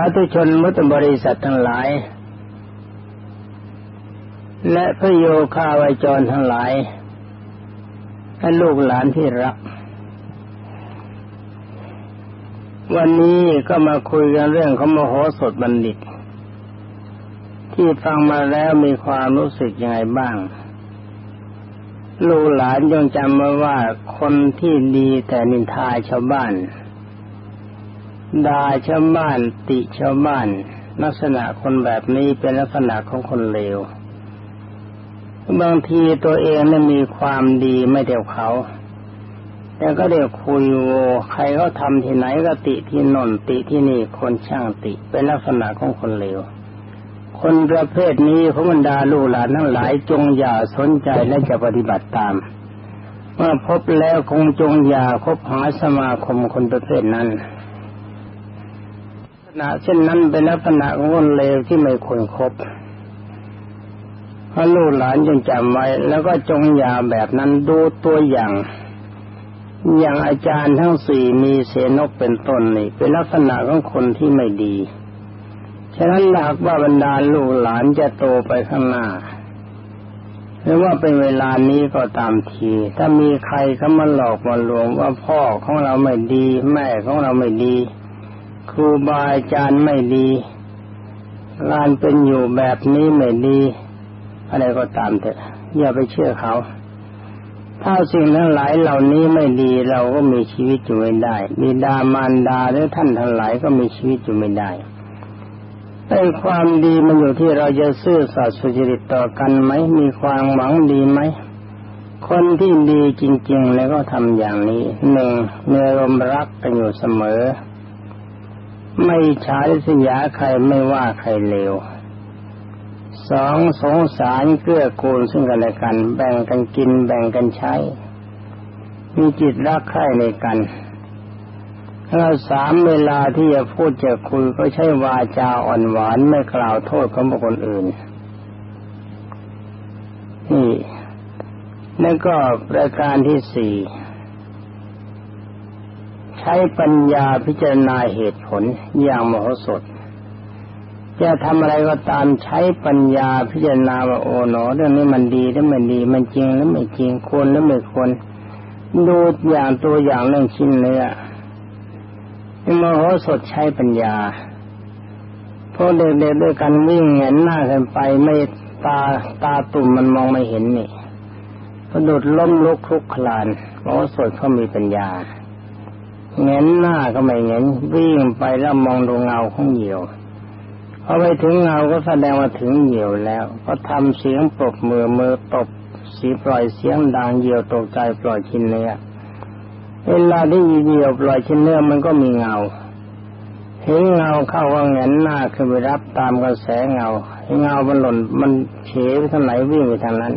าธุชนมุตบริษัททั้งหลาย และพระโยคาวจรทั้งหลายและลูกหลานที่รัก วันนี้ก็มาคุยกันเรื่องของมโหสถบัณฑิต ที่ฟังมาแล้วมีความรู้สึกยังไงบ้าง ลูกหลานจงจำไว้ว่าคนที่ดีแต่นินทาชาวบ้าน ด่าชาวบ้านติชาวบ้าน ลักษณะคนแบบนี้เป็นลักษณะของคนเลวบางทีตัวเองนี่มีความดีไม่เดียวเขาแต่ก็เดี๋ยวคุยโวใครเขาทำที่ไหนก็ติที่นนติที่นี่คนช่างติ เป็นลักษณะของคนเลวคนประเภทนี้พระบรรดาลูกหลานทั้งหลายจงอย่าสนใจและจะปฏิบัติตาม เมื่อพบแล้วคงจงอย่าคบหาสมาคมคนประเภทนั้น ณะเช่นนั้นเป็นลักษณะของคนเลวที่ไม่ควรครบพระลูกหลานจงจำไว้แล้วก็จงอย่าแบบนั้นดูตัวอย่าง อย่างอาจารย์ทั้งสี่มีเสนกเป็นต้นนี่เป็นลักษณะของคนที่ไม่ดี ฉะนั้นหากว่าบรรดาลูกหลานจะโตไปข้างหน้าหรือว่าเป็นเวลานี้ก็ตามที ถ้ามีใครเขามาหลอกมาลวงว่าพ่อของเราไม่ดี แม่ของเราไม่ดี ครูบาอาจารย์ไม่ดีการเป็นอยู่แบบนี้ไม่ดีอะไรก็ตามเถอะอย่าไปเชื่อเขา ถ้าสิ่งทั้งหลายเหล่านี้ไม่ดีเราก็มีชีวิตอยู่ไม่ได้บิดามารดาหรือท่านทั้งหลายก็มีชีวิตอยู่ไม่ได้แต่ความดีมันอยู่ที่เราจะซื่อสัตย์สุจริตต่อกันไหมมีความหวังดีไหมคนที่ดีจริง ๆ แล้วก็ทำอย่างนี้หนึ่งเนื้อรมรักกันอยู่เสมอ ไม่ฉาริษยาใครไม่ว่าใครเลวสองสงสารเกื้อกูลซึ่งกันและกัน แบ่งกันกินแบ่งกันใช้ มีจิตรักใคร่ในกันแล้วสามเวลาที่จะพูดจะคุยก็ใช้วาจาอ่อนหวานไม่กล่าวโทษของบุคคลอื่น นี่ แล้วก็ประการที่สี่ ช้ปัญญาพิจารณาเหตุผลอย่างมโหสถ จะทำอะไรก็ตามใช้ปัญญาพิจารณาว่าโอ้หนอเรื่องนี้มันดีหรือไม่ดี มันจริงหรือไม่จริงควรหรือไม่ควรดูอย่างตัวอย่างเรื่องชิ้นเนื้อมโหสถใช้ปัญญาพวกเด็กๆด้วยกันวิ่งเห็นหน้ากันไปไม่ตาตาตุ่มมันมองไม่เห็นนี่กระโดดล้มลุกคลุกคลานมโหสถเขามีปัญญา เงนหน้าก็ไม่เงนวิ่งไปแล้วมองดูเงาของเหยี่ยวพอไปถึงเงาก็แสดงว่าถึงเหยี่ยวแล้ว ก็ทำเสียงปรบมือมือตบสีปล่อยเสียงดังเหยี่ยวตกใจปล่อยชิ้นเนื้อเวลาที่เหยี่ยวปล่อยชิ้นเนื้อมันก็มีเงาเห็นเงาเข้าว่าเงนหน้าขึ้นไปรับตามกระแสเงาให้เงามันหล่นมันเฉไปทางไหนวิ่งไปทางนั้น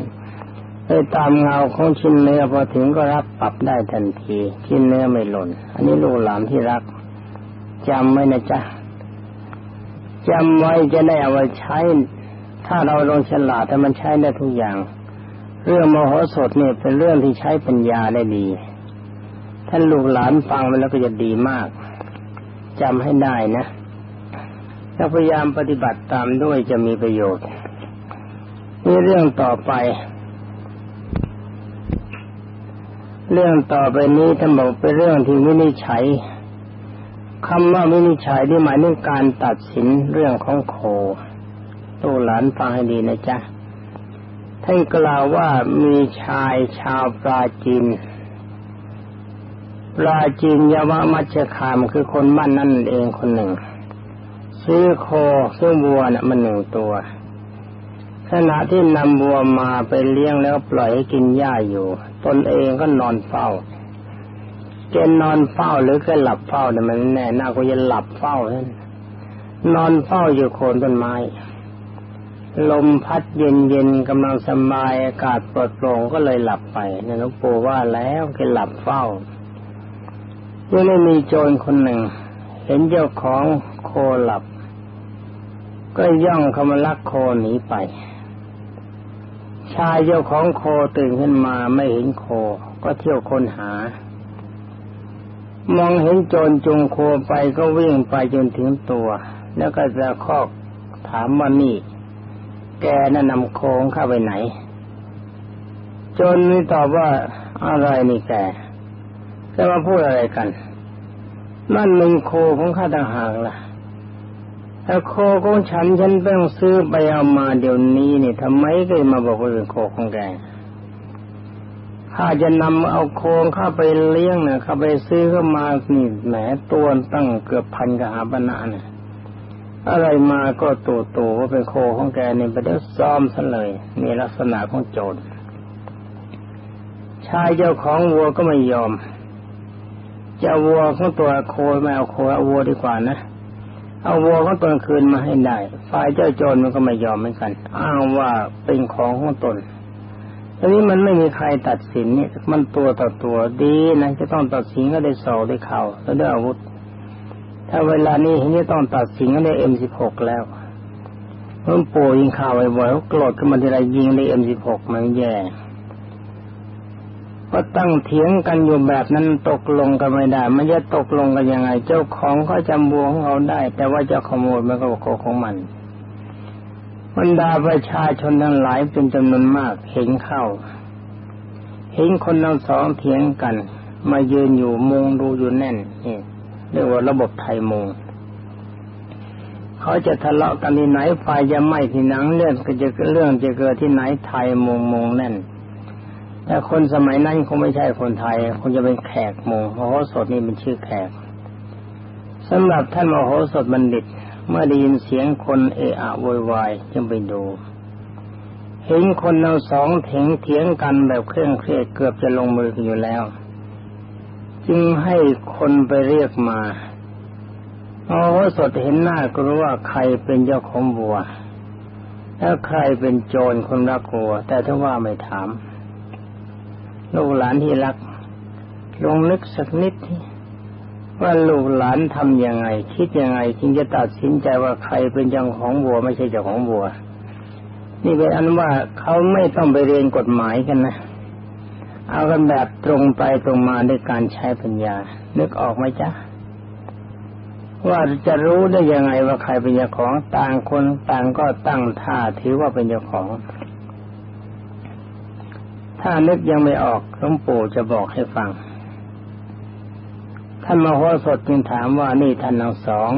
ไปตามเงาของชิ้นเนื้อพอถึงก็รับปรับได้ทันที ชิ้นเนื้อไม่หล่น อันนี้ลูกหลานที่รักจำไว้นะจ๊ะจำไว้จะได้เอาไว้ใช้ ถ้าเราลงฉลาดแต่มันใช้ได้ทุกอย่าง เรื่องมโหสถเนี่ยเป็นเรื่องที่ใช้ปัญญาได้ดี ท่านลูกหลานฟังไปแล้วก็จะดีมากจำให้ได้นะถ้าพยายามปฏิบัติตามด้วยจะมีประโยชน์นี่เรื่องต่อไป เรื่องต่อไปนี้ท่านบอกเป็นเรื่องที่วินิจฉัยคำว่าวินิจฉัยที่หมายถึงการตัดสินเรื่องของโคตูหลานฟังให้ดีนะจ๊ะท่านกล่าวว่ามีชายชาวปราจีนปราจีนยาวมัชคามคือคนบ้านนั่นเองคนหนึ่ง ซื้อโคซื้อวัวนะ่ะมันหนึ่งตัว ขณะที่นำวัวมาไปเลี้ยงแล้วปล่อยให้กินหญ้าอยู่ ตนเองก็นอนเฝ้าแกนอนเฝ้าหรือแกหลับเฝ้าเนี่ยมันแน่น่าก็จะหลับเฝ้านั่นนอนเฝ้าอยู่โคนต้นไม้ ลมพัดเย็นเย็นกำลังสบายอากาศปลอดโปร่งก็เลยหลับไปนี่หลวงปู่ว่าแล้วแกหลับเฝ้ายังไม่มีโจรคนหนึ่ง เห็นเจ้าของโคหลับ ก็ย่องเข้ามาลักโคหนีไป ชายเจ้าของโคตื่นขึ้นมาไม่เห็นโค ก็เที่ยวค้นหา มองเห็นโจรจงโคไปก็วิ่งไปจนถึงตัว แล้วก็จะคอกถามว่านี่ แกน่ะนำโคงเข้าไปไหนจนนี่ตอบว่าอะไรนี่แกจะมาพูดอะไรกันนั่นมันโคของข้าต่างหากล่ะ ถ้าโคของฉันฉันต้องซื้อไปเอามาเดี๋ยวนี้นี่ทำไมก็มาบอกว่าเป็นโคของแกข้าจะนำเอาโคงเข้าไปเลี้ยงเนี่ยเข้าไปซื้อเข้ามานี่แหมตัวตั้งเกือบพันกหาปณะเนี่ยอะไรมาก็ตัวตัวว่าเป็นโคของแกเนี่ยไปเดี๋ยวซ้อมซะเลยนี่ลักษณะของโจรชายเจ้าของวัวก็ไม่ยอมจะวัวของตัวโคไม่เอาโคเอาวัวดีกว่านะ เอาวัวของตนคืนมาให้ได้ ฝ่ายเจ้าโจรมันก็ไม่ยอมเหมือนกัน อ้างว่าเป็นของของตนทีนี้มันไม่มีใครตัดสินเนี่ยมันตัวต่อตัวดีนะจะต้องตัดสินก็ได้สอได้เข่าแล้วได้อาวุธ ถ้าเวลานี้เห็นจะต้องตัดสินก็ได้เอ็มสิบหกแล้วเพิ่งปู่ยิงข่าวบ่อยๆเขาโกรธขึ้นมาทีไรยิงได้เอ็มสิบหกมันแย่ ก็ตั้งเถียงกันอยู่แบบนั้นตกลงกันไม่ได้มันจะตกลงกันยังไง เจ้าของก็จำบัวของเขาได้ แต่ว่าเจ้าขโมยมันก็โกของมันบรรดาประชาชนทั้งหลายเป็นจำนวนมากเห็นเข้า เห็นคนทั้งสองเถียงกัน มายืนอยู่มุงดูอยู่แน่นนี่เรียกว่าระบบไทยมุงเขาจะทะเลาะกันที่ไหนไฟจะไหม้ที่หนังเรื่องก็จะเรื่องจะเกิดที่ไหนไทยมุงมุงแน่น แต่คนสมัยนั้นคงไม่ใช่คนไทย คงจะเป็นแขกมุงโหสถนี่เป็นชื่อแขกสำหรับท่านมโหสถบัณฑิต เมื่อได้ยินเสียงคนเอะอะโวยวายจึงไปดู เห็นคนเราสองเถียงเถียงกันแบบเครื่องเครียดเกือบจะลงมือกันอยู่แล้ว จึงให้คนไปเรียกมาพอว่าสดเห็นหน้าก็รู้ว่าใครเป็นเจ้าของบัว แล้วใครเป็นโจรคนรักวัว แต่ถ้าว่าไม่ถาม ลูกหลานที่รัก ลงนึกสักนิดที่ว่าลูกหลานทํำยังไง คิดยังไงจึงจะตัดสินใจว่าใครเป็นเจ้าของวัว ไม่ใช่เจ้าของวัว นี่เป็นอันว่าเขาไม่ต้องไปเรียนกฎหมายกันนะเอากันแบบตรงไปตรงมาด้วยการใช้ปัญญา นึกออกไหมจ๊ะ ว่าจะรู้ได้ยังไงว่าใครเป็นเจ้าของ ต่างคนต่างก็ตั้งท่าถือว่าเป็นเจ้าของ ถ้านึกยังไม่ออกหลวงปู่จะบอกให้ฟัง ท่านมโหสถจึงถามว่านี่ท่านทั้งสอง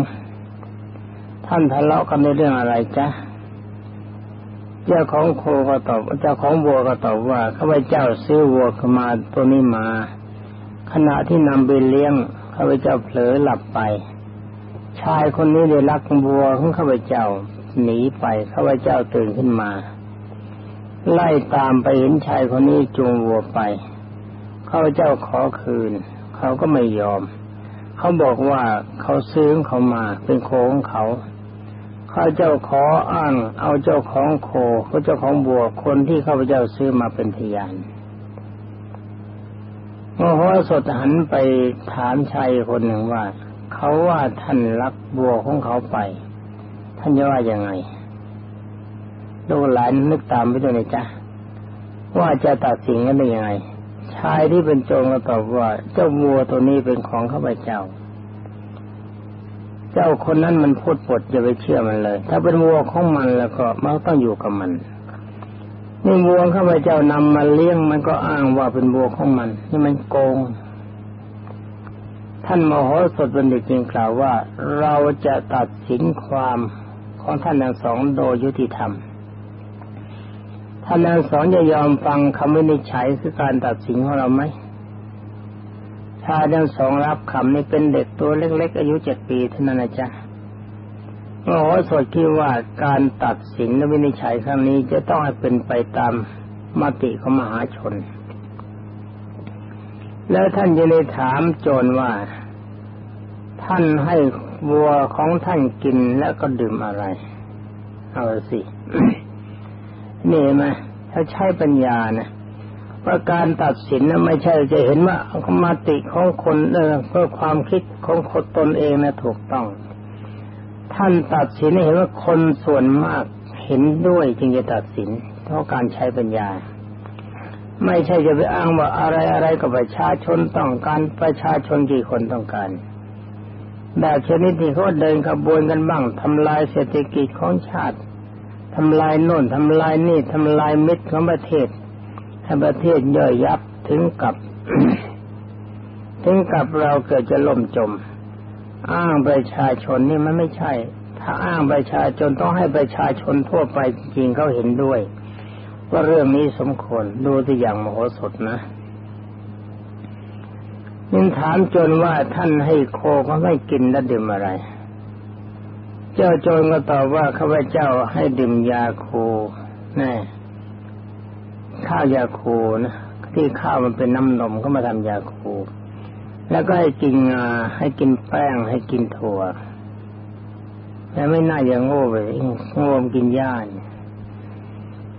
ท่านทะเลาะกันในเรื่องอะไรจ๊ะ เจ้าของโคก็ตอบ เจ้าของวัวก็ตอบว่าข้าพเจ้าซื้อวัวขมาตัวนี้มา ขณะที่นำไปเลี้ยงข้าพเจ้าเผลอหลับไป ชายคนนี้ได้ลักวัวของข้าพเจ้าหนีไปข้าพเจ้าตื่นขึ้นมา ไล่ตามไปเห็นชายคนนี้จูงวัวไป เข้าเจ้าขอคืน เขาก็ไม่ยอม เขาบอกว่าเขาซื้อเขามาเป็นโคของเขาเขาเจ้าขออ้างเอาเจ้าของโคเขาเจ้าของบัวคนที่ข้าพเจ้าซื้อมาเป็นพยานมื่อพระสดหันไปถามชายคนหนึ่งว่า เขาว่าท่านรักบัวของเขาไป ท่านจะว่ายังไง ลูกหลานนึกตามไปด้วยนะจ๊ะว่าจะตัดสินกันได้ยังไงชายที่เป็นโจรก็ตอบว่า เจ้าวัวตัวนี้เป็นของข้าพเจ้า เจ้าคนนั้นมันพูดปดอย่าไปเชื่อมันเลย ถ้าเป็นวัวของมันแล้วก็มันต้องอยู่กับมันนี่วัวข้าพเจ้านำมาเลี้ยงมันก็อ้างว่าเป็นวัวของมัน นี่มันโกง ท่านมโหสถบัณฑิตจึงกล่าวว่า เราจะตัดสินความของท่านทั้งสองโดยยุติธรรม ท่านทั้งสองจะยอมฟังคำวินิจฉัยคือการตัดสินของเราไหมชายทั้งสองรับคำนี้เป็นเด็กตัวเล็ก ๆ อายุเจ็ดปีเท่านั้นนะจ๊ะโอ้สดคิดว่าการตัดสินและวินิจฉัยครั้งนี้จะต้องให้เป็นไปตามมติของมหาชน แล้วท่านจะได้ถามโจรว่า ท่านให้วัวของท่านกินแล้วก็ดื่มอะไร เอาสิ นี่ไหมถ้าใช้ปัญญานะว่าการตัดสินนะไม่ใช่จะเห็นว่ามาติของคนเออเพื่อความคิดของคนตนเองนะถูกต้อง ท่านตัดสินเห็นว่าคนส่วนมากเห็นด้วยจึงจะตัดสิน เพราะการใช้ปัญญา ไม่ใช่จะไปอ้างว่าอะไรอะไรกับประชาชนต้องการประชาชนกี่คนต้องการแบบชนิดที่เขาเดินขบวนกันบ้างทำลายเศรษฐกิจของชาติ ทำลายโน่นทำลายนี่ทำลายมิตรของประเทศให้ประเทศย่อยยับถึงกับถึงกับเราเกิดจะล่มจม อ้างประชาชนนี่มันไม่ใช่ ถ้าอ้างประชาชนต้องให้ประชาชนทั่วไปจริงเขาเห็นด้วย ว่าเรื่องนี้สมควรดูตัวอย่างมโหสถนะยิ่งถามจนว่าท่านให้โคเขาไม่กินและดื่มอะไร เจ้าโจรก็ตอบว่าข้าพเจ้าให้ดื่มยาคูแน่ข้าวยาคูนะที่ข้าวมันเป็นน้ำนมก็มาทำยาคูแล้วก็ให้กินงาให้กินแป้งให้กินถั่วแต่ไม่น่าอย่างโง่ไปโง่กินย่าน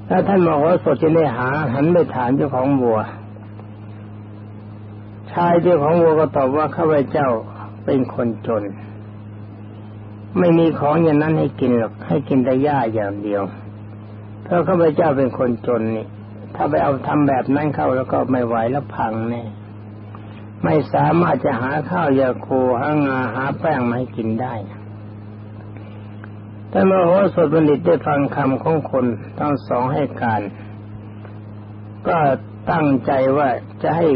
ถ้าท่านบอกว่าสดจะได้หา หันไปถามเจ้าของบัว ชายเจ้าของวัวก็ตอบว่าข้าพเจ้าเป็นคนจน ไม่มีของอย่างนั้นให้กินหรอกให้กินแต่หญ้าอย่างเดียว เพราะข้าพเจ้าเป็นคนจนนี่ ถ้าไปเอาทำแบบนั้นเข้าแล้วก็ไม่ไหวแล้วพังแน่ไม่สามารถจะหาข้าวยาคูหางาหาแป้งมาให้กินได้แต่เมื่อโหสถบัณฑิตได้ฟังคำของคนทั้งสองให้การ ก็ตั้งใจว่าจะให้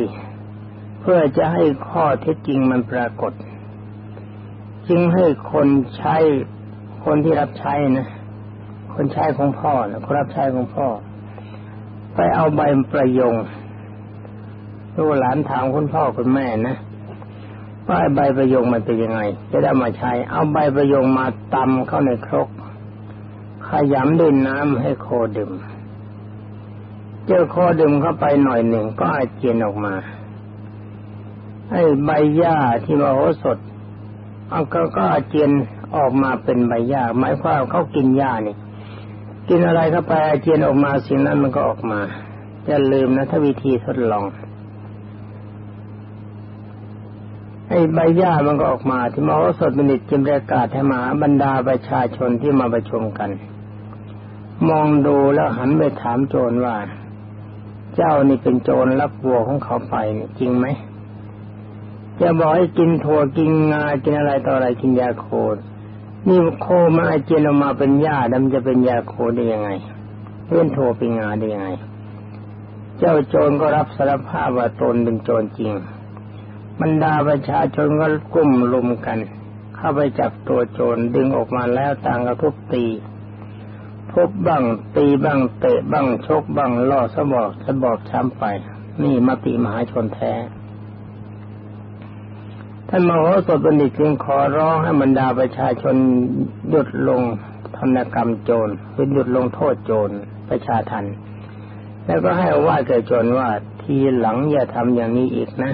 เพื่อจะให้ข้อเท็จจริงมันปรากฏ จึงให้คนใช้คนที่รับใช้นะคนใช้ของพ่อนะคนรับใช้ของพ่อ ไปเอาใบประยงลูกหลานถามคุณพ่อคุณแม่นะว่าใบประยงมันเป็นยังไง จะได้มาใช้ เอาใบประยงมาตำเข้าในครก ขยำด้วยน้ำให้โคดื่มเจอโคดื่มเข้าไปหน่อยหนึ่งก็อาเจียนออกมาไอ้ใบหญ้าที่มโหสถ เอาก็ก็อาเจียนออกมาเป็นใบหญ้าหมายความเขากินหญ้านี่ กินอะไรเข้าไปอาเจียนออกมาสิ่งนั้นมันก็ออกมาอย่าลืมนะถ้าวิธีทดลองไอ้ใบหญ้ามันก็ออกมาที่มโหสถบัณฑิตจิมประกาศให้มาบรรดาประชาชนที่มาประชุมกัน มองดูแล้วหันไปถามโจรว่า เจ้านี่เป็นโจรรับวัวของเขาไปจริงไหม จะบอกให้กินถั่วกินงากินอะไรต่ออะไรกินยาโคดนี่โคมาเจียนออกมาเป็นหญ้าดำจะเป็นยาโคได้ยังไงเล่นถั่วเป็นงาได้ยังไง เจ้าโจรก็รับสารภาพว่าตนเป็นโจรจริงบรรดาประชาชนก็กุ้มลุมกัน เข้าไปจับตัวโจรดึงออกมาแล้วต่างกระทุบตีทุบบ้างตีบ้างเตะบ้างชกบ้างล่อสะบอกสะบอกช้ำไป นี่มติมหาชนแท้ ท่านมโหสถบัณฑิตจึงขอร้องให้บรรดาประชาชนหยุดลงธนกรรมโจรคือหยุดลงโทษโจรประชาทันแล้วก็ให้ว่าแก่โจรว่าทีหลังอย่าทำอย่างนี้อีกนะ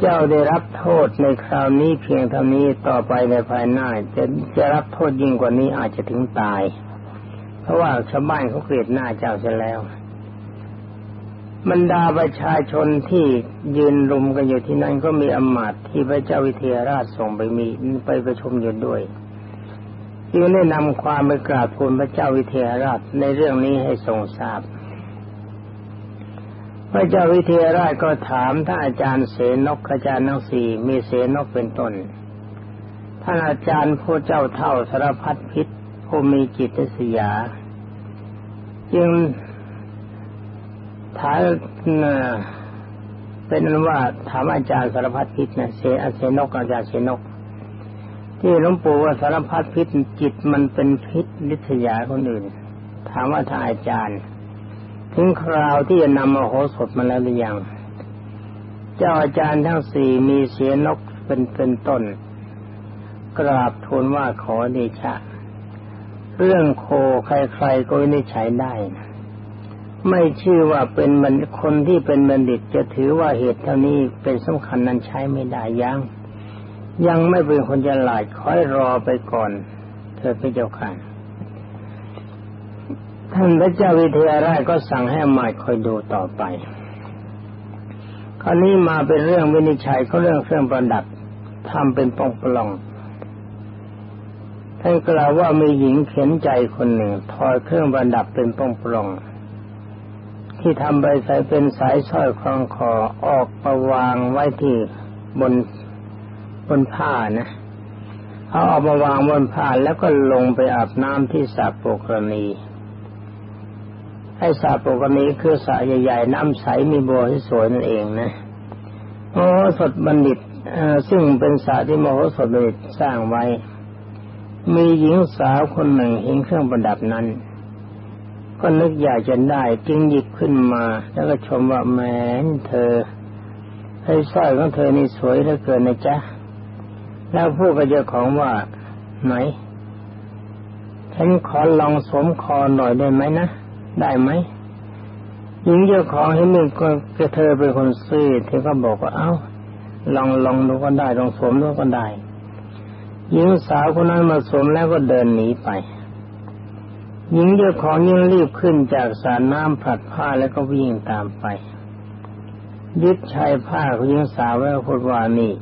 เจ้าได้รับโทษในคราวนี้เพียงเท่านี้ต่อไปในภายหน้าจะจะรับโทษยิ่งกว่านี้อาจจะถึงตาย เพราะว่าชาวบ้านเขาเกลียดหน้าเจ้าเสียแล้ว บรรดาประชาชนที่ยืนรุมกันอยู่ที่นั่นก็มีอมาตย์ที่พระเจ้าวิเทหราชส่งไปมีไปประชุมอยู่ด้วยจึงได้นำความไปกราบทูลพระเจ้าวิเทหราชในเรื่องนี้ให้ทรงทราบ พระเจ้าวิเทหราชก็ถามท่านอาจารย์เสนกอาจารย์ทั้งสี่มีเสนกเป็นต้นท่านอาจารย์ผู้เจ้าเท่าสารพัดพิษผู้มีจิตเสีย จึง ถามเป็นว่าถามอาจารย์สารพัดพิษนะเสอเสนกอาจารย์เสนก ที่หลวงปู่ว่าสารพัดพิษจิตมันเป็นพิษลิษยาคนอื่น ถามว่าท่านอาจารย์ ถึงคราวที่จะนำมาโหสถมาแล้วหรือยังเจ้าอาจารย์ทั้งสี่มีเสียนกเป็นเป็นต้น กราบทูลว่าขอเดชะ เรื่องโคใครๆก็ไม่ใช้ได้นะ ไม่ชื่อว่าเป็นมันคนที่เป็นบัณฑิตจะถือว่าเหตุเท่านี้เป็นสำคัญนั้นใช้ไม่ได้ยัง ยังไม่เป็นคนจะหลาดคอยรอไปก่อน เธอพระเจ้าค่ะท่านพระเจ้าวิเทหราชก็สั่งให้หมายคอยดูต่อไป คราวนี้มาเป็นเรื่องวินิจฉัยเขาเรื่องเครื่องประดับทำเป็นปองปล่องท่านกล่าวว่ามีหญิงเข็นใจคนหนึ่งทอยเครื่องประดับเป็นปองปล่อง ที่ทำใบใส่เป็นสายสร้อยคล้องคอออกประวางไว้ที่บนบนผ้านะเอาออกมาวางบนผ้าแล้วก็ลงไปอาบน้ำที่สระโปกรณีไอ้สระโปกรณีคือสระใหญ่ๆน้ำใสมีบัวที่สวยนั่นเองนะโอ้สดบัณฑิตซึ่งเป็นสระที่มโหสถบัณฑิตสร้างไว้ มีหญิงสาวคนหนึ่งเห็นเครื่องประดับนั้น ก็นึกอยากจะได้จึงหยิบขึ้นมา แล้วก็ชมว่าแหมเธอไอ้สร้อยของเธอนี่สวยเหลือเกินนะจ๊ะ แล้วพูดกับเจ้าของว่าไหนฉันขอลองสวมคอหน่อยได้ไหมนะ ได้ไหมหญิงเจ้าของเห็นมีก็เธอเป็นคนซื้อเธอก็บอกว่าเอา้า ลองลองดูก็ได้ลองสวมดูก็ได้หญิงสาวคนนั้นมาสวมแล้วก็เดินหนีไป หญิงเจ้าของยิ่งรีบขึ้นจากสารน้ำผัดผ้าแล้วก็วิ่งตามไป ยึดชายผ้าของหญิงสาวไว้พูดว่านี่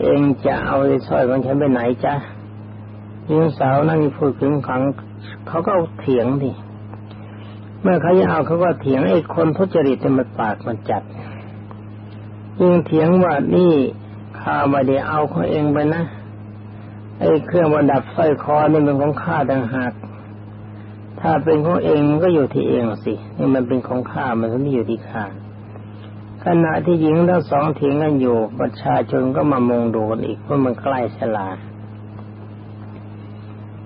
เองจะเอาสร้อยของฉันไปไหนจ๊ะหญิงสาวนั่งพูดถึงขังเขาก็เถียงดิเมื่อเขาจะเอาเขาก็เถียงไอ้คนทุจริตมันปากมันจัดยิ่งเถียงว่านี่ข้าไม่ได้เอาของเองไปนะไอ้เครื่องประดับสร้อยคอนี่เป็นของข้าต่างหาก ถ้าเป็นของเองก็อยู่ที่เองสินี่มันเป็นของข้ามันไม่อยู่ที่ข้าขณะที่หญิงทั้งสองเถียงกันอยู่ ประชาชนก็มามองดูกันอีกเพราะมันใกล้ฉลา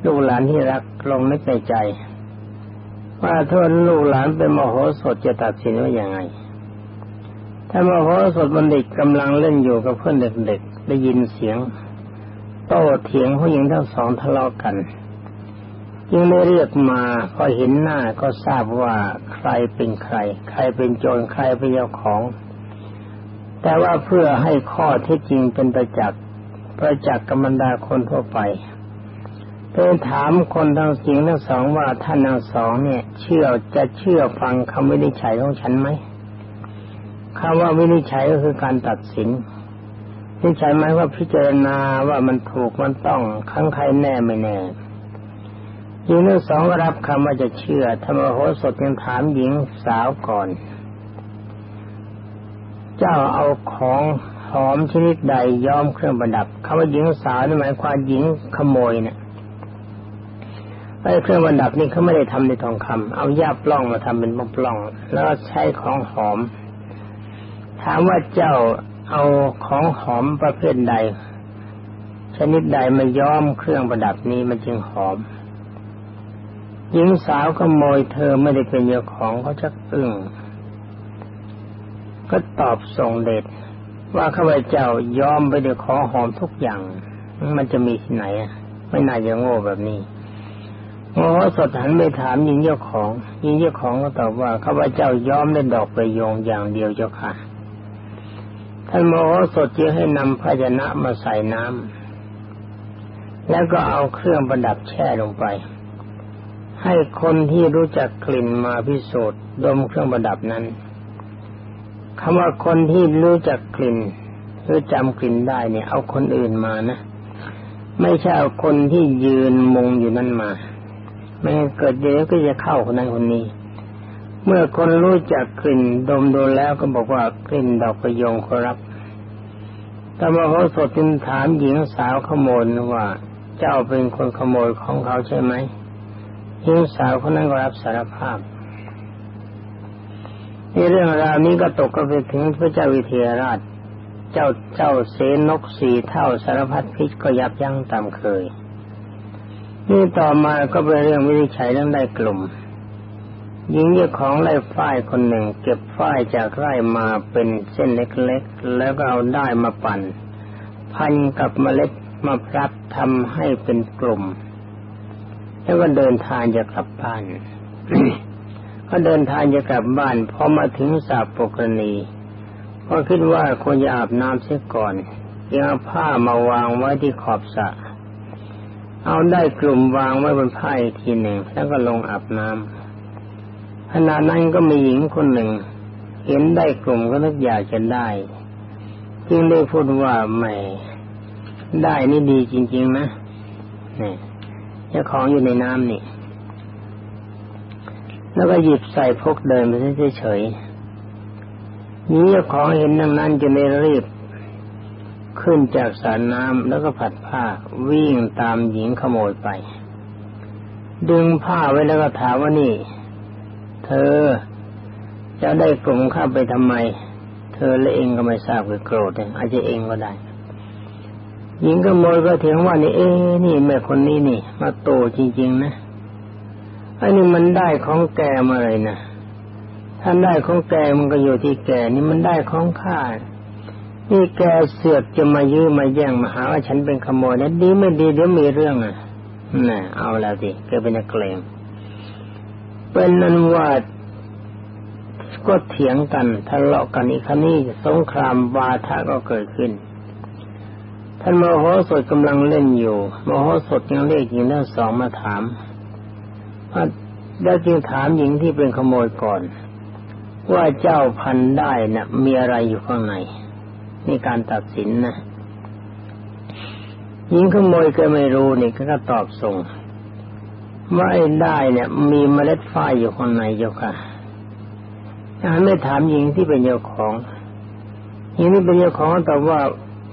ลูกหลานที่รักลงนึกในใจ ว่าทนลูกหลานเป็นมโหสถจะตัดสินว่าอย่างไง ถ้ามโหสถบัณฑิตกำลังเล่นอยู่กับเพื่อนเด็กๆได้ยินเสียง โต้เถียงผู้หญิงทั้งสองทะเลาะกัน จึงได้เรียกมาพอเห็นหน้าก็ทราบว่าใครเป็นใคร ใครเป็นโจรใครเป็นเจ้าของ แต่ว่าเพื่อให้ข้อเท็จจริงเป็นประจักษ์ประจักษ์กรรมดาคนทั่วไปเป็นถามคนทั้งสิงทั้งสองว่าท่านทั้งสองเนี่ย เชื่อจะเชื่อฟังคำวินิจฉัยของฉันไหมคำว่าวินิจฉัยก็คือการตัดสินวินิจฉัยหมายว่าพิจารณาว่ามันถูกมันต้องครั้งใครแน่ไม่แน่ ญิงทั้งสองรับคำว่าจะเชื่อธรรมโหสถยังถามหญิงสาวก่อน เจ้าเอาของหอมชนิดใดย้อมเครื่องประดับคำว่าหญิงสาวนี่หมายความหญิงขโมยเนี่ยไอ้เครื่องประดับนี่เขาไม่ได้ทำในทองคำเอาย่าปล้องมาทำเป็นปล้อง แล้วใช้ของหอม ถามว่าเจ้าเอาของหอมประเภทใด ชนิดใดมาย้อมเครื่องประดับนี้มันจึงหอม หญิงสาวขโมยเธอไม่ได้เป็นเจ้าของเขาชักอึ้งก็ตอบส่งเดชว่าข้าพเจ้ายอมไปเด้วยของหอมทุกอย่าง มันจะมีที่ไหนอะไม่น่าจะโง่แบบนี้โอ้สดหันไปถามหญิงเจ้าของหญิงเจ้าของก็ตอบว่าข้าพเจ้ายอมด้วยดอกประโยงอย่างเดียวเจ้าค่ะ ท่านโมโหสดจึงให้นำภาชนะมาใส่น้ำแล้วก็เอาเครื่องประดับแช่ลงไป ให้คนที่รู้จักกลิ่นมาพิสูจน์ดมเครื่องประดับนั้นคำว่าคนที่รู้จักกลิ่นหรือจำกลิ่นได้เนี่ย เอาคนอื่นมานะไม่ใช่เอาคนที่ยืนมุงอยู่นั่นมา ไม่เกิดเดี๋ยวก็จะเข้าคนนั้นคนนี้ เมื่อคนรู้จักกลิ่นดมดูแล้วก็บอกว่ากลิ่นดอกประยงครับแต่มาเขาสดจึงถามหญิงสาวขโมยว่า เจ้าเป็นคนขโมยของเขาใช่ไหม หญิงสาวคนนั้นก็รับสารภาพในเรื่องราวนี้ก็ตกก็ไปถึงพระเจ้าวิเทหราช เจ้าเจ้าเสนกสีเท่าสารพัดพิษก็ยับยั้งตามเคย นี่ต่อมาก็เป็นเรื่องวินิจฉัยเรื่องได้กลุ่มหญิงเจ้าของไร่ฝ้ายคนหนึ่ง เก็บฝ้ายจากไร่มาเป็นเส้นเล็กๆ แล้วก็เอาได้มาปั่น พันกับเมล็ดมาพรับทำให้เป็นกลุ่ม แล้วก็เดินทางจะกลับบ้านก็เดินทางจะกลับบ้านพอมาถึงสาบปกรณีก็คิดว่าควรจะอาบน้ำเสียก่อนยังเอาผ้ามาวางไว้ที่ขอบสระเอาได้กลุ่มวางไว้บนผ้าอีกทีหนึ่งแล้วก็ลงอาบน้ำขณะนั้นก็มีหญิงคนหนึ่ง เห็นได้กลุ่มก็นึกอยากจะได้จึงได้พูดว่าแหมได้นี่ดีจริง ๆ นะนี่ เจ้าของอยู่ในน้ำนี่ แล้วก็หยิบใส่พกเดินไปเฉยๆนี้เจ้าของเห็นดังนั้นจะไม่รีบ ขึ้นจากสระน้ำแล้วก็ผัดผ้าวิ่งตามหญิงขโมยไป ดึงผ้าไว้แล้วก็ถามว่านี่ เธอจะได้กลุ่มข้าไปทำไม เธอและเองก็ไม่ทราบคือโกรธเองอาจจะเองก็ได้ หญิงขโมยก็เถียงว่านี่เอ๊นี่แม่คนนี้นี่ มาโตจริง ๆ นะอันนี้มันได้ของแกมาเลยนะถ้าได้ของแกมันก็อยู่ที่แกนี่มันได้ของข้านี่แกเสือกจะมายื้อมาแย่งมาหาว่าฉันเป็นขโมยนะดีไม่ดีเดี๋ยวมีเรื่องอะน่ะเอาแล้วสิแกเป็นนักเลงเป็นนั้นว่าก็เถียงกันทะเลาะกันอีกครั้นี้สงครามวาทะก็เกิดขึ้น ท่านมโหสถกำลังเล่นอยู่มโหสถยังเรียกหญิงทั้งสองมาถามแล้จึงถามหญิงที่เป็นขโมยก่อน ว่าเจ้าพันได้นะ่ะ มีอะไรอยู่ข้างในนี่การตัดสินนะหญิงขโมยก็ไม่รู้นี่ก็ตอบส่งว่าไอ้ได้เนี่ย มีเมล็ดฝ้ายอยู่ข้างในเจ้าค่ะถ้าไม่ถามหญิงที่เป็นเจ้าของหญิงที่เป็นเจ้าของแต่ว่า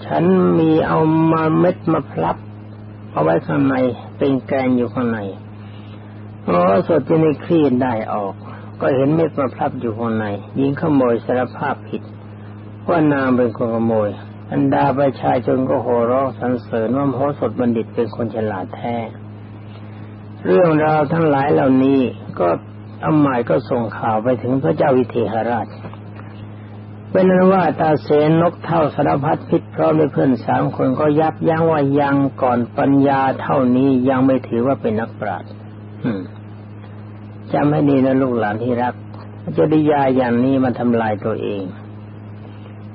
ฉันมีเอามาเม็ดมาพลับเอาไว้ข้างในเป็นแกนอยู่ข้างในพอสดจะในคลี่ได้ออก ก็เห็นเม็ดมาพลับอยู่ข้างในหญิงขโมยสารภาพผิดว่านางเป็นคนขโมยอันดาประชาชนก็โห่ร้องสรรเสริญว่าพระสดบัณฑิตเป็นคนฉลาดแท้ เรื่องราวทั้งหลายเหล่านี้ก็อาหมายก็ส่งข่าวไปถึงพระเจ้าวิเทหราช เป็นนั้นว่าตาเสนนกเท่าสารพัดพิษพร้อมด้วยเพื่อนสามคนก็ยับยั้งว่ายังก่อนปัญญาเท่านี้ยังไม่ถือว่าเป็นนักปราชญ์จำให้ดีนะลูกหลานที่รักจะดิยาอย่างนี้มาทำลายตัวเอง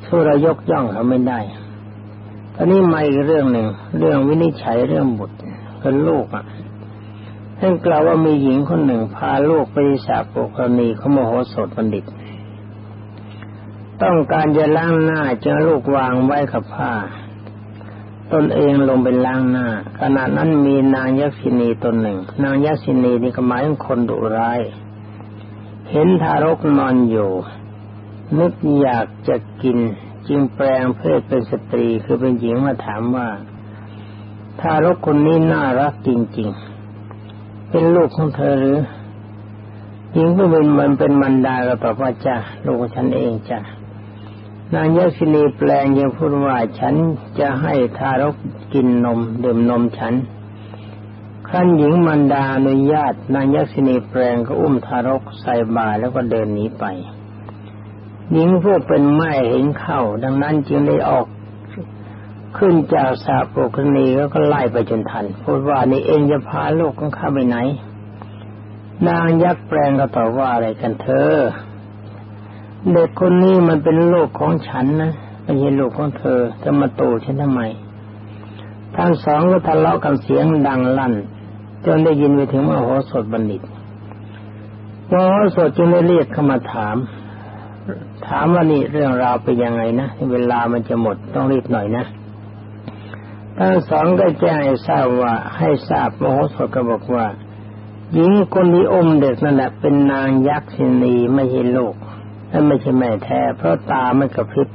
สู้เรายกย่องเขาไม่ได้ตอนนี้มาอีกเรื่องหนึ่งเรื่องวินิจฉัยเรื่องบุตรเป็นลูกอะท่านกล่าวว่ามีหญิงคนหนึ่งพาลูกไปสาปุกรณีเขาโมโหสดบัณฑิต ต้องการจะล้างหน้าจึงลูกวางไว้กับผ้า ตนเองลงเป็นล้างหน้า ขณะนั้นมีนางยักษินีตนหนึ่ง นางยักษินีนี่ก็หมายถึงคนดุร้าย เห็นทารกนอนอยู่ นึกอยากจะกินจึงแปลงเพศเป็นสตรีคือเป็นหญิงมาถามว่าถ้ารกคนนี้น่ารักจริงๆ เป็นลูกของเธอหรือหญิงก็เป็นมันเป็นมันดาก็ตอบว่าจ้าลูกฉันเองจ้า นางยักษินีแปลงยังพูดว่าฉันจะให้ทารกกินนมดื่มนมฉันขั้นหญิงมันดาอนุญาตนางยักษินีแปลงก็อุ้มทารกใส่บาแล้วก็เดินหนีไปหญิงผู้เป็นแม่เห็นเข้า ดังนั้นจึงได้ออกขึ้นจากสาปุคณีแล้วก็ไล่ไปจนทันพูดว่านี่เองจะพาลูกของข้าไปไหน นางยักษ์แปลงก็ตอบว่าอะไรกันเธอ เด็กคนนี้มันเป็นลูกของฉันนะไม่ใช่ลูกของเธอจะมาโตฉันทำไมทั้งสองก็ทะเลาะกันเสียงดังลั่น จนได้ยินไปถึงมโหสถบัณฑิตมโหสถจึงได้เรียกเข้ามาถาม ถามว่านี่เรื่องราวเป็นยังไงนะเวลามันจะหมดต้องรีบหน่อยนะทั้งสองก็แจ้งให้ทราบว่าให้ทราบมโหสถก็บอกว่า หญิงคนนี้อมเด็กนั่นแหละเป็นนางยักษ์สินีไม่ใช่ลูก และไม่ใช่แม่แท้ เพราะตาไม่กระพริบ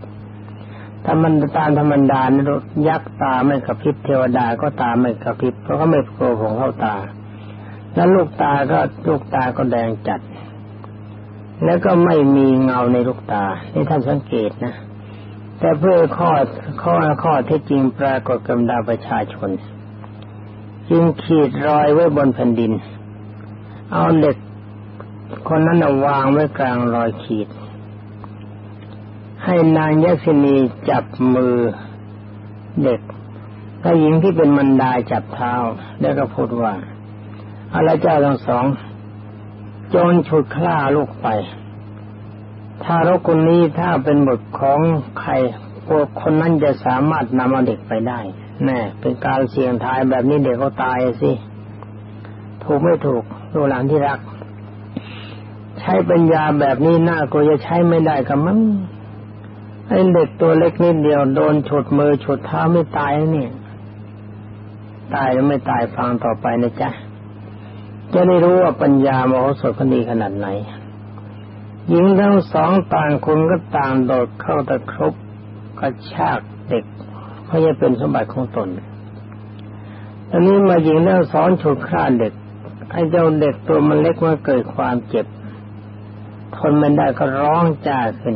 ถ้ามันตาธรรมดานะยักษ์ตาไม่กระพริบเทวดาก็ตาไม่กระพริบเพราะเขาไม่โกงเข้าตา แล้วลูกตาก็ลูกตาก็แดงจัด แล้วก็ไม่มีเงาในลูกตา นี่ท่านสังเกตนะ แต่เพื่อข้อข้อข้อที่จริงปรากฏกำดาประชาชน จึงขีดรอยไว้บนแผ่นดิน เอาเหล็กคนนั้นวางไว้กลางรอยขีด ให้นางยักษินีจับมือเด็กถ้าหญิงที่เป็นมันดาจับเท้า แล้วก็พูดว่าอะไรเจ้าทั้งสองจนฉุดคล้าลูกไป ถ้ารกคนนี้ถ้าเป็นบทของใครพวกคนนั้นจะสามารถนำเอาเด็กไปได้ แน่ เป็นการเสี่ยงทายแบบนี้เด็กก็ตายสิ ถูกไม่ถูกดูหลานที่รัก ใช้ปัญญาแบบนี้น่ากลัวจะใช้ไม่ได้กับมัน ไอ้เด็กตัวเล็กนิดเดียวโดนฉุดมือฉุดเท้าไม่ตายเนี่ยตายหรือไม่ตายฟังต่อไปนะจ๊ะ จะได้รู้ว่าปัญญามโหสถคดีขนาดไหน หญิงทั้งสองต่างคนก็ต่างโดดเข้าตะครุบกระชากเด็กเพราะจะเป็นสมบัติของตนตอนนี้มาหญิงเรื่องสอนฉุดคร่าเด็กไอ้เจ้าเด็กตัวมันเล็กมันเกิดความเจ็บ ทนไม่ได้ก็ร้องจ้าขึ้น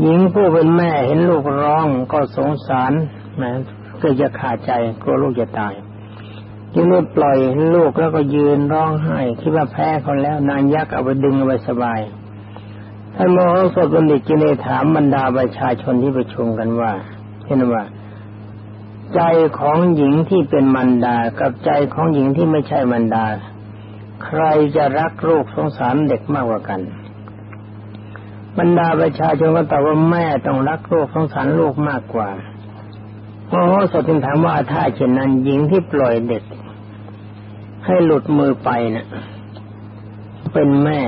หญิงผู้เป็นแม่เห็นลูกร้องก็สงสารแม้เกิดจะขาดใจกลัวลูกจะตายจึงได้ปล่อยลูกแล้วก็ยืนร้องไห้คิดว่าแพ้เขาแล้วนางยักษ์เอาไปดึงเอาไปสบายท่านโมโหสถบัณฑิตจึงได้ถามบรรดาประชาชนที่ประชุมกันว่าเช่นว่า ใจของหญิงที่เป็นมันดากับใจของหญิงที่ไม่ใช่มันดา ใครจะรักลูกสงสารเด็กมากกว่ากัน บรรดาประชาชนก็ตอบว่าแม่ต้องรักลูกสงสารลูกมากกว่าโอ้โหสดจึงถามว่าถ้าเช่นนั้นหญิงที่ปล่อยเด็ก ให้หลุดมือไปนะ่ะ เป็นแม่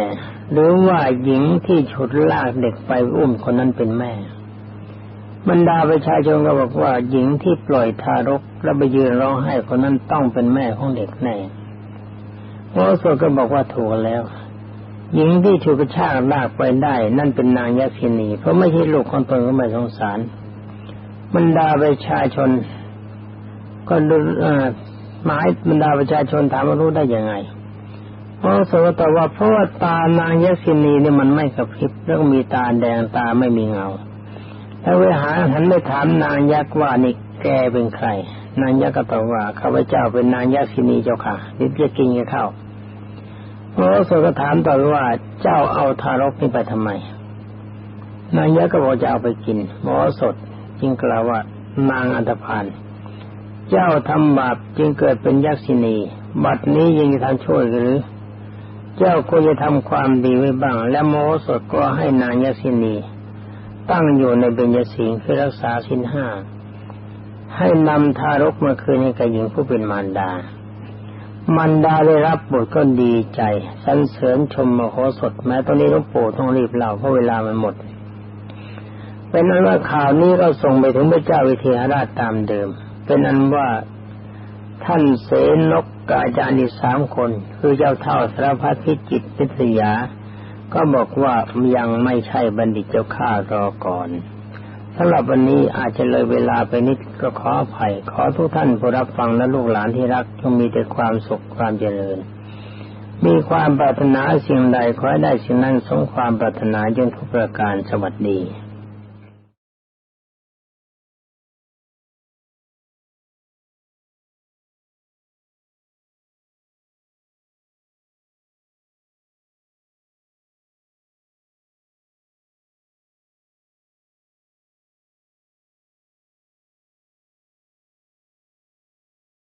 หรือว่าหญิงที่ฉุดลากเด็กไปอุ้มคนนั้นเป็นแม่ บรรดาประชาชนก็บอกว่า หญิงที่ปล่อยทารกแล้วไปยืนร้องไห้คนนั้นต้องเป็นแม่ของเด็กแน่โอ้สดก็บอกว่าถูกแล้ว หญิงที่ฉุดกระชากลากไปได้ นั่นเป็นนางยักษินีเพราะไม่ใช่ลูกของตนก็ไม่สงสารบรรดาประชาชน ก็ดูหมายบรรดาประชาชนถามว่ารู้ได้ยังไงเพราะสวตว่าเพราะว่าตานางยักษินีเนี่ยมันไม่กระพริบแล้วมีตาแดงตาไม่มีเงาแล้วเวหาหันไปถามนางยักษ์ว่านี่แกเป็นใคร นางยักษ์ก็ตอบว่าข้าพเจ้าเป็นนางยักษินีเจ้าค่ะนี่จะกินกันเข้า พระสก็ถามต่อว่าเจ้าเอาทารกนี่ไปทำไม นางยักษ์ก็บอกจะเอาไปกินหมอสดจึงกล่าวว่านางอันธพาลเจ้าทำบาปจึงเกิดเป็นยักษินีบัดนี้ยังจะทำช่วยหรือ เจ้าควรจะทำความดีไว้บ้าง และโมโสดก็ให้นางยักษินีตั้งอยู่ในเบญจสิงคือรักษาสินห้าให้นำทารกมาคืนให้กับหญิงผู้เป็นมารดา มารดาได้รับบทก็ดีใจสรรเสริญชมมโหสถ แม้ตอนนี้หลวงปู่ต้องรีบเล่าเพราะเวลามันหมด เป็นนั้นว่าข่าวนี้ก็ส่งไปถึงพระเจ้าวิเทหราชตามเดิม เป็นอันว่าท่านเสนกกาจารย์อีสามคน คือเจ้าเท่าสารพัดพิจิตพิทยา ก็บอกว่ายังไม่ใช่บัณฑิตเจ้าข้ารอก่อนสำหรับวันนี้อาจจะเลยเวลาไปนิด ก็ขออภัย ขอทุกท่านผู้รับฟังและลูกหลานที่รักจงมีแต่ความสุขความเจริญ มีความปรารถนาสิ่งใดขอให้ได้สิ่งนั้นสมความปรารถนาจนทุกประการสวัสดี